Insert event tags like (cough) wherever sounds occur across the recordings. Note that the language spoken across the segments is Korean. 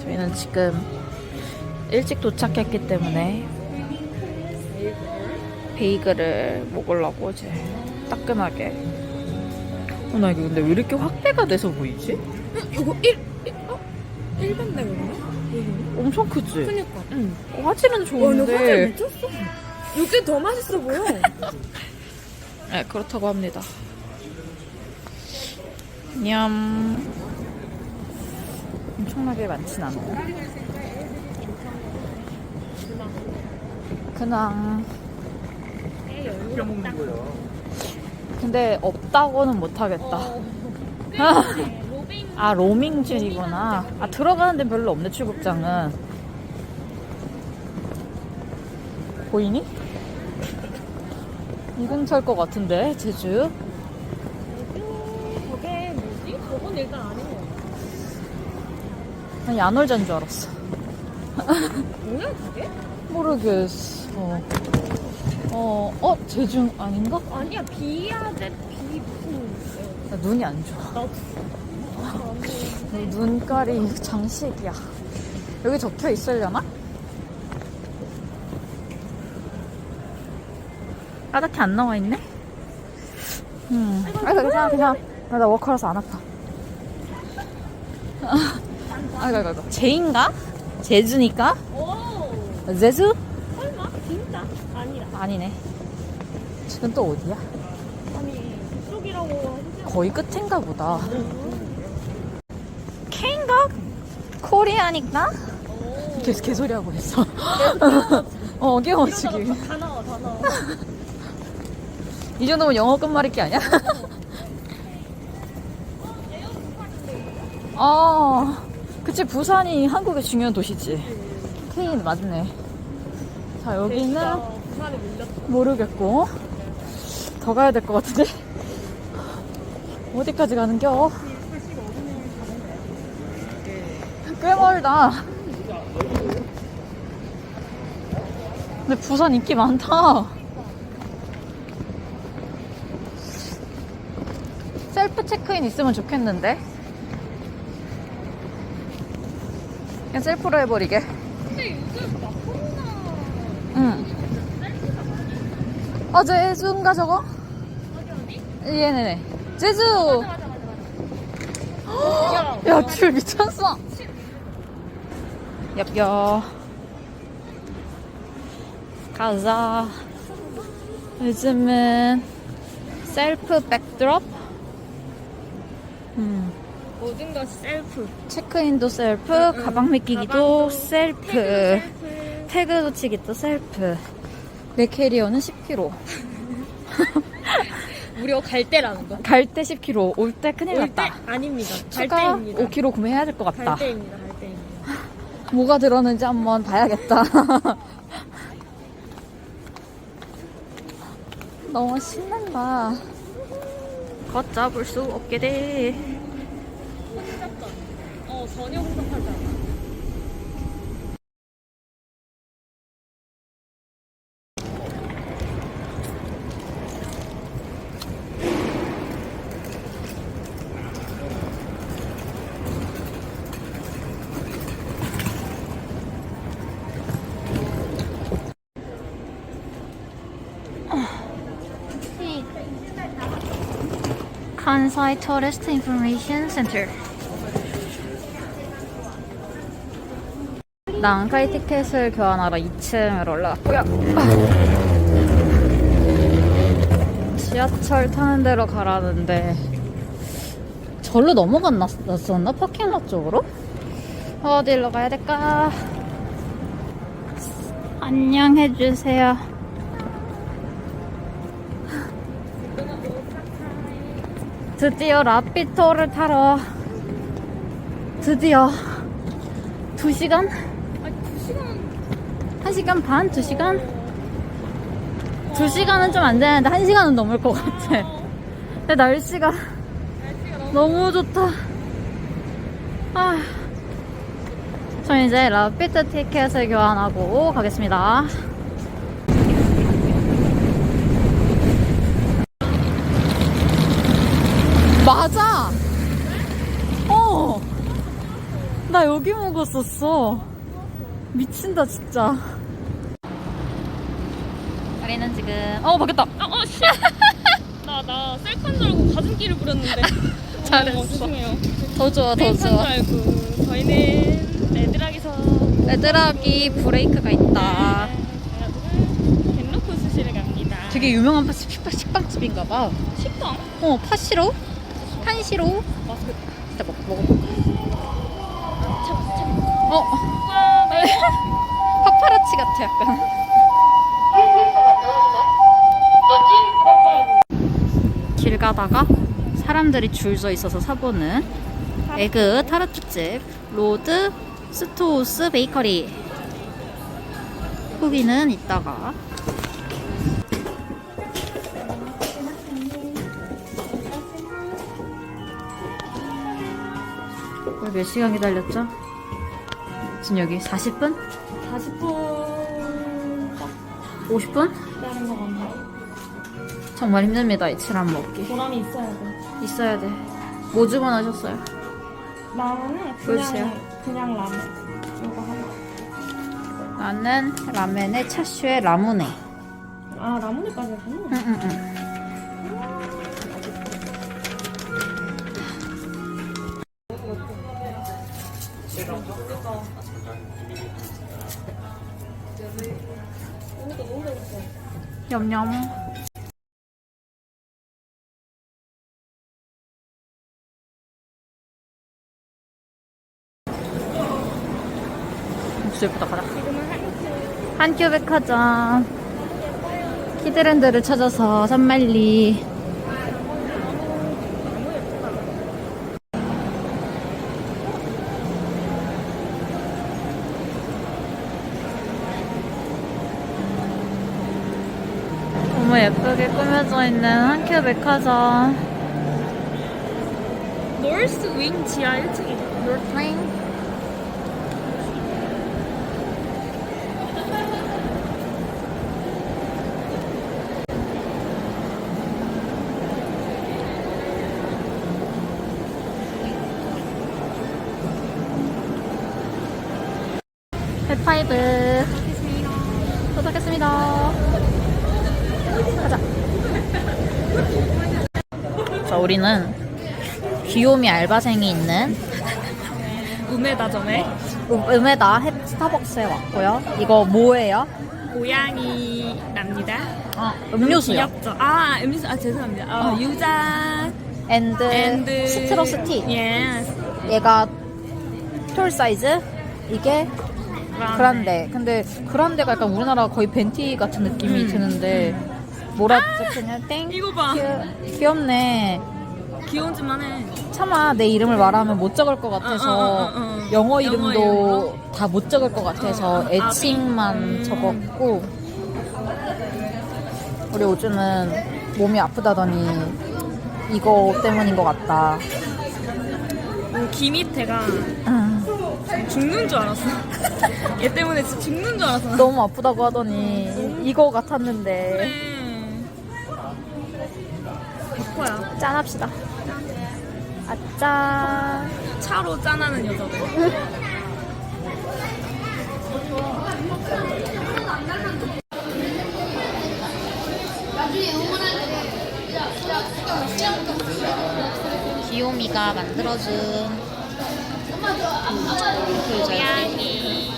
저희는 지금 일찍 도착했기 때문에 베이글을 먹으려고 이제 따끈하게. 어, 나 이거 근데 왜 이렇게 확대가 돼서 보이지? 이거 1, 1 어? 1반 내거든요? 엄청 크지? 그니까. 응. 어, 화질은 와, 너 화질 좋은데. 미쳤어. 이게 더 맛있어 보여. (laughs) 네, 그렇다고 합니다. 냠. 엄청나게 많진 않아. 그냥. 근데 없다고는 못하겠다. 아, 로밍줄이구나. 아, 들어가는 데는 별로 없네, 출국장은. 보이니? 이 근처일 것 같은데, 제주. 저게 뭐지? 저건 일단 아닌 것 같아. 난 야놀자인 줄 알았어. 뭐야, 그게? 모르겠어. 어, 어, 제주 아닌가? 아니야, 비아제, 비 무슨. 나 눈이 안 좋아. 나도. 눈깔이 장식이야. 여기 적혀 있으려나? 까맣게 안 나와 있네? 음. 아, 괜찮아, 괜찮아. 나, 나 워커라서 안 아파. (laughs) 아이고, 아이고, 아이고. 제인가? 제주니까? 오! 제주? 아니네. 지금 또 어디야? 아니, 그쪽이라고 하지 거의 끝인가 보다. K인가? 코리아니까? 계속 개소리하고 있어. 어, 깨워지기. 다 나와, 다 나와. 이 정도면 영어 끝말잇기 아니야? 아, 그치, 부산이 한국의 중요한 도시지. K 맞네. 자, 여기는 부산에 밀렸어. 모르겠고. 더 가야 될 것 같은데? 어디까지 가는겨? 꽤 멀다. 근데 부산 인기 많다. 셀프 체크인 있으면 좋겠는데? 그냥 셀프로 해버리게. 근데 요즘 막 코로나. 응. 아, 제주인가 저거? 어디, 어디? 얘네네. 제주! 맞아, 맞아, 맞아. 야, 줄 미쳤어. 얍야. 가자. 요즘은 셀프 백드롭? 음. 모든 것이 셀프. 체크인도 셀프, 가방 맡기기도 가방도 셀프, 셀프. 태그 붙이기도 셀프. 내 캐리어는 10kg. (laughs) 무려 갈 때라는 거. 갈 때 10kg, 올 때 큰일 올 때 났다. 아닙니다. 갈 추가 때입니다. 5kg 구매해야 될 것 같다. 갈 때입니다. 갈 때입니다. 뭐가 들었는지 한번 봐야겠다. (laughs) 너무 신난다. 걷잡을 수 없게 돼. 어 전혀 혼잡하지 않아. Kansai Tourist Information Center. 난카이 티켓을 교환하러 2층으로 올라갔고요. 지하철 타는 데로 가라는데 절로 넘어갔었나? 파킹lot 쪽으로? 어디로 가야 될까? 안녕해주세요. 드디어 라피토를 타러 드디어 2시간? 아니 두 시간. 1시간 반? 2시간? 두 시간은 좀 안 되는데 한 시간은 넘을 것 같아. 근데 날씨가 너무 좋다. 아. 저 이제 라피드 티켓을 교환하고 가겠습니다. 맞아! 어! 나 여기 먹었었어. 미친다, 진짜. 우리는 지금, 어, 바뀌었다! 어, 씨. (laughs) 나, 나 셀카인 줄 알고 가슴길을 부렸는데. (laughs) 잘했어. 어, 죄송해요. 더 좋아, 더 셀카인 줄 좋아. 알고. 저희는 레드락에서. 레드락이 브레이크가 있다. 여러분, 덴로크 수시를 갑니다. 되게 유명한 파스- 식빵, 식빵집인가 봐. 식당? 어, 파시로? 판시로? 마스크. 진짜 먹, 먹어볼까? 참, 참. 어. (laughs) 파파라치 같아, 약간. 길 가다가 사람들이 줄 서 있어서 사보는 에그 타르트집 로드 스토우스 베이커리 후기는 이따가 몇 시간 기다렸죠? 지금 여기 40분? 40분 딱 50분? 기다린 것 같네요. 정말 힘듭니다 이 칠한 먹기 보람이 있어야 돼. 있어야 돼. 뭐 주문하셨어요? 나는 보여주세요. 그냥, 그냥 라면. 이거 하나. 나는 라멘에 차슈에 라무네. 아, 라면까지 했구나. 응응응. 냠냠. 예쁘다 가자. 한큐 백화점 키드랜드를 찾아서 산말리 너무 예쁘게 꾸며져 있는 한큐 백화점 노스 윙 지하 1층이다. 롤트레인 헬파이브 도착했습니다. 가자 자 우리는 귀요미 알바생이 있는 우메다점에 음- 음에다 햇 스타벅스에 왔고요. 이거 뭐예요? 고양이 납니다. 어, 음료수요. 귀엽죠? 아, 음료수. 아, 죄송합니다. 어, 어. 유자 앤드, 앤드 시트러스 티. 예. 얘가 톨 사이즈. 이게 그란데. 근데 그란데가 약간 우리나라 거의 벤티 같은 느낌이 음. 드는데 뭐라 적혀냐? 땡. 이거 봐. 귀- 귀엽네. 귀여운지만 해. 차마 내 이름을 말하면 못 적을 것 같아서 어, 어, 어, 어. 영어 영어 이름도 이름으로? 다 못 적을 것 같아서 어, 어. 애칭만 아비? 적었고 우리 오주는 몸이 아프다더니 이거 때문인 것 같다. 음, 귀 밑에가 음, 죽는 줄 알았어. (laughs) 얘 때문에 진짜 죽는 줄 알았어. 너무 아프다고 하더니 이거 같았는데 백퍼야. 짠합시다. 아짠. 차로 짠하는 여자들. 귀요미가 만들어준 고양이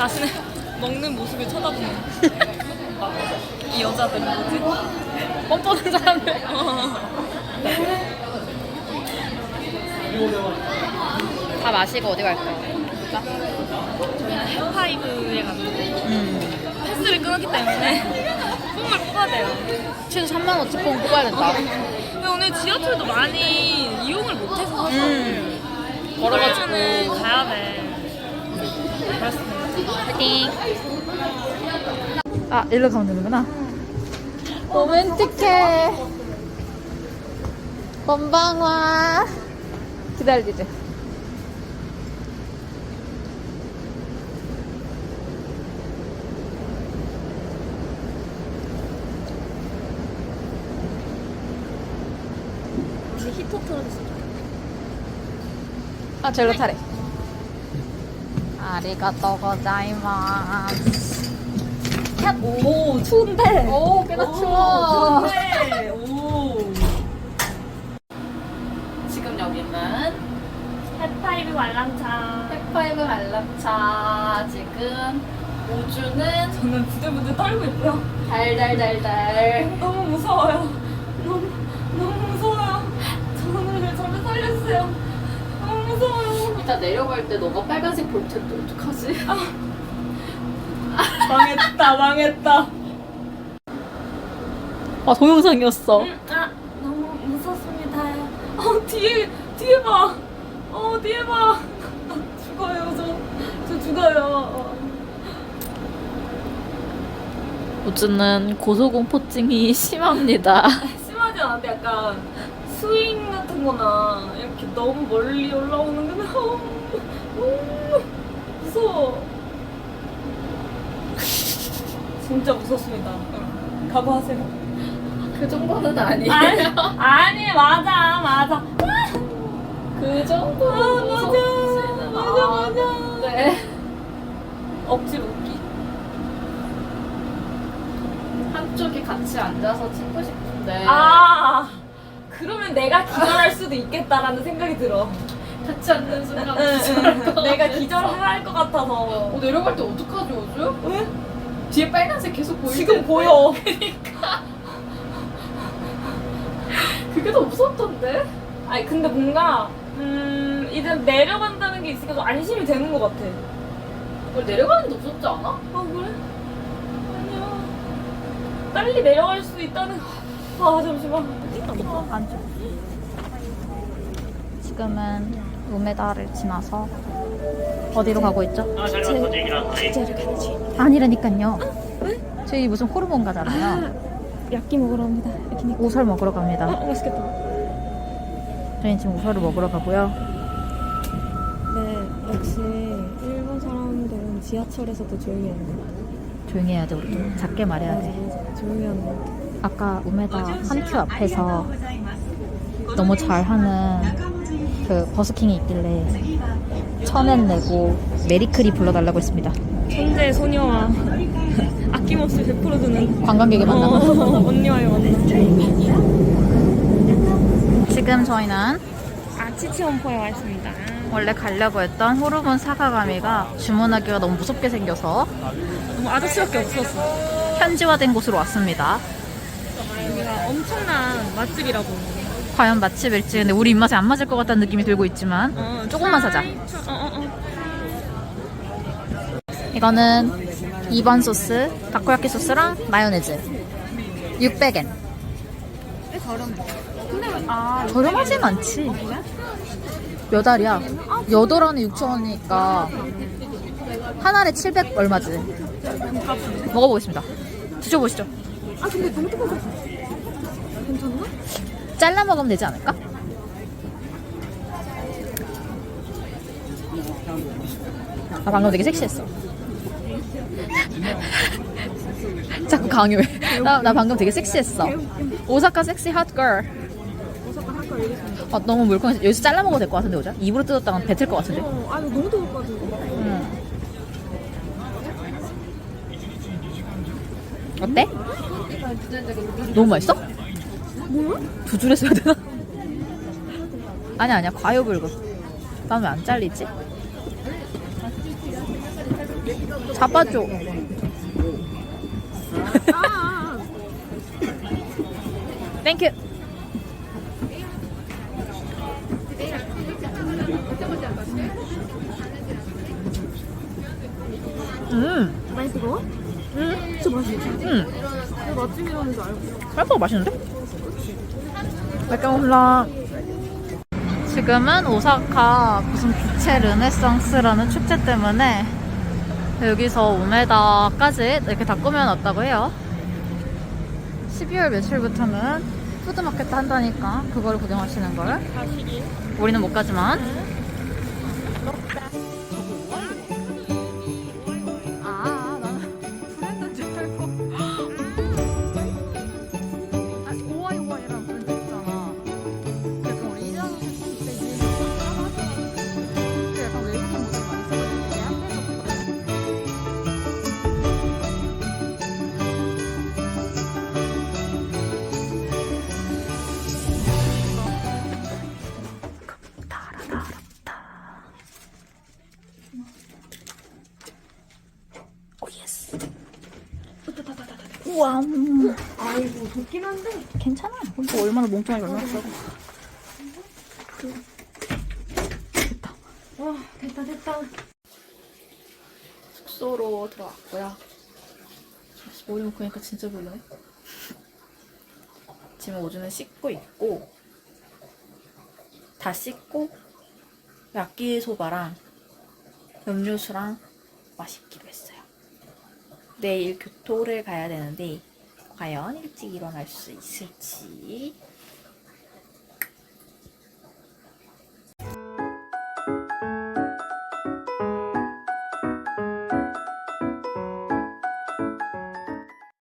자신의 (laughs) 먹는 모습을 쳐다보는 이 여자들 뭐지? 뻔뻔한 사람들. (laughs) 다 마시고 어디 갈까요? 저희는 헬파이브에 갔는데 음. 패스를 끊었기 때문에 (laughs) 쿠폰을 뽑아야 돼요. 최소 3만 원 쿠폰 뽑아야 된다. 근데 오늘 지하철도 많이 이용을 못해서. 음. 걸어가지고는 가야 돼. 그렇습니다. 파이팅. 아, 일로 가면 되는구나. 로맨틱해. 건방와. 기다리지. 히터. 아, 절로 타래. 아리가또 고자이마스. 오, 추운데. 오, 꽤나 추워. 오. 지금 여기는 햇파이브 관람차. 팩파이브 관람차. 지금 우주는 저는 부들부들 떨고 있고요. 달달달달. 너무 무서워요. 너무 너무 무서워요. 저는 저를 살려주세요. 너무 무서워요. 이따 내려갈 때 너가 빨간색 볼 텐데 어떡하지? 망했다 망했다. 아 동영상이었어. 아 너무 무섭습니다. 어 뒤에 뒤에 봐. 어 뒤에 봐. 죽어요 저. 저 죽어요. 우주는 고소공포증이 심합니다. (laughs) 심하지 않은데 약간 스윙 같은 거나 이렇게 너무 멀리 올라오는 게 너무 너무 무서워. 진짜 무섭습니다. 각오하세요. 그 정도는 아니에요. 아니, 아니 맞아 맞아. 그 정도. 아 맞아 맞아 맞아. 네. 억지로 웃기. 한쪽이 같이 앉아서 찍고 싶은데 아 그러면 내가 기절할 수도 있겠다라는 생각이 들어. 같이 앉는 순간 응, 기절할 응. 것 내가 같아서. 기절할 것 같아서. 어, 내려갈 때 어떡하지 우주? 왜? 뒤에 빨간색 계속 보일 지금 텐데. 보여. (laughs) 그게 더 무섭던데? 아니 근데 뭔가 음 이제 내려간다는 게 있으니까 좀 안심이 되는 것 같아. 뭘 내려가는 게 무섭지 않아? 아 그래? 아니야. 빨리 내려갈 수 있다는. 아 잠시만. 안쪽. 지금은 우메다를 지나서 어디로 가고 있죠? 제를 같이. 아니라니까요. 저희 무슨 호르몬 가잖아요. 약기 먹으러 갑니다. 이렇게 우설 먹으러 갑니다. 아 맛있겠다. 저희는 지금 우설을 먹으러 가고요. 네 역시 일본 사람들은 지하철에서도 조용히 해요. 조용히 해야 돼, 우리 좀 작게 말해야 돼. 조용히 하는 것 같아. 아까 우메다 한큐 앞에서 너무 잘하는 그 버스킹이 있길래 천엔 내고 메리크리 불러달라고 했습니다. 천재 소녀와 (laughs) 아낌없이 100% 주는 관광객을 만나고 어, (laughs) 언니와의 만남. 지금 저희는 아치치 원포에 와 있습니다. 원래 가려고 했던 호르몬 사과가미가 주문하기가 너무 무섭게 생겨서 너무 아저씨밖에 없었어. 현지화된 곳으로 왔습니다. 여기가 엄청난 맛집이라고. 과연 맛집일지 근데 우리 입맛에 안 맞을 것 같다는 느낌이 들고 있지만 어, 조금만 사자. 어, 어, 어. 이거는 2번 소스, 다코야키 소스랑 마요네즈 600엔 아, 저렴하진 않지 몇 알이야? 8알에 6,000원이니까 한 알에 700 얼마지 먹어보겠습니다 드셔보시죠 아 근데 너무 뜨거워. 괜찮나? 잘라 먹으면 되지 않을까? 아 방금 되게 섹시했어 (laughs) 자꾸 강요해 나, 나 방금 되게 섹시했어 오사카 섹시 핫걸. 아 너무 물컹해서 여기서 잘라 먹어도 될 것 같은데 오자 입으로 뜯었다가 뱉을 것 같은데 어, 아 이거 너무 뜨겁거든. 음. 어때? 너무 맛있어? 뭐야? 두줄 했어야 되나? 아니야 아니야 과요불급 난 왜 안 잘리지? 잡아줘 (laughs) 아, 땡큐 음, 많이 뜨거워? 음, 진짜 맛있지? 음. 맛집이라는 줄 알고. 쌀국수 맛있는데? 약간 몰라. 지금은 오사카 무슨 부채 르네상스라는 축제 때문에 여기서 오메다까지 이렇게 다 꾸며놨다고 해요. 12월 며칠부터는 푸드마켓도 한다니까 그거를 구경하시는 걸. 우리는 못 가지만. 우와. 음. 아이고, 좋긴 한데. 괜찮아. 뭐 얼마나 몽뚱하게 얼마나 싸고. 됐다. 와, 됐다, 됐다. 숙소로 들어왔고요. 머리 묶으니까 진짜 별로네. 지금 오줌은 씻고 있고, 다 씻고, 야끼 소바랑 음료수랑 마시기로 했어요. 내일 교토를 가야 되는데, 과연 일찍 일어날 수 있을지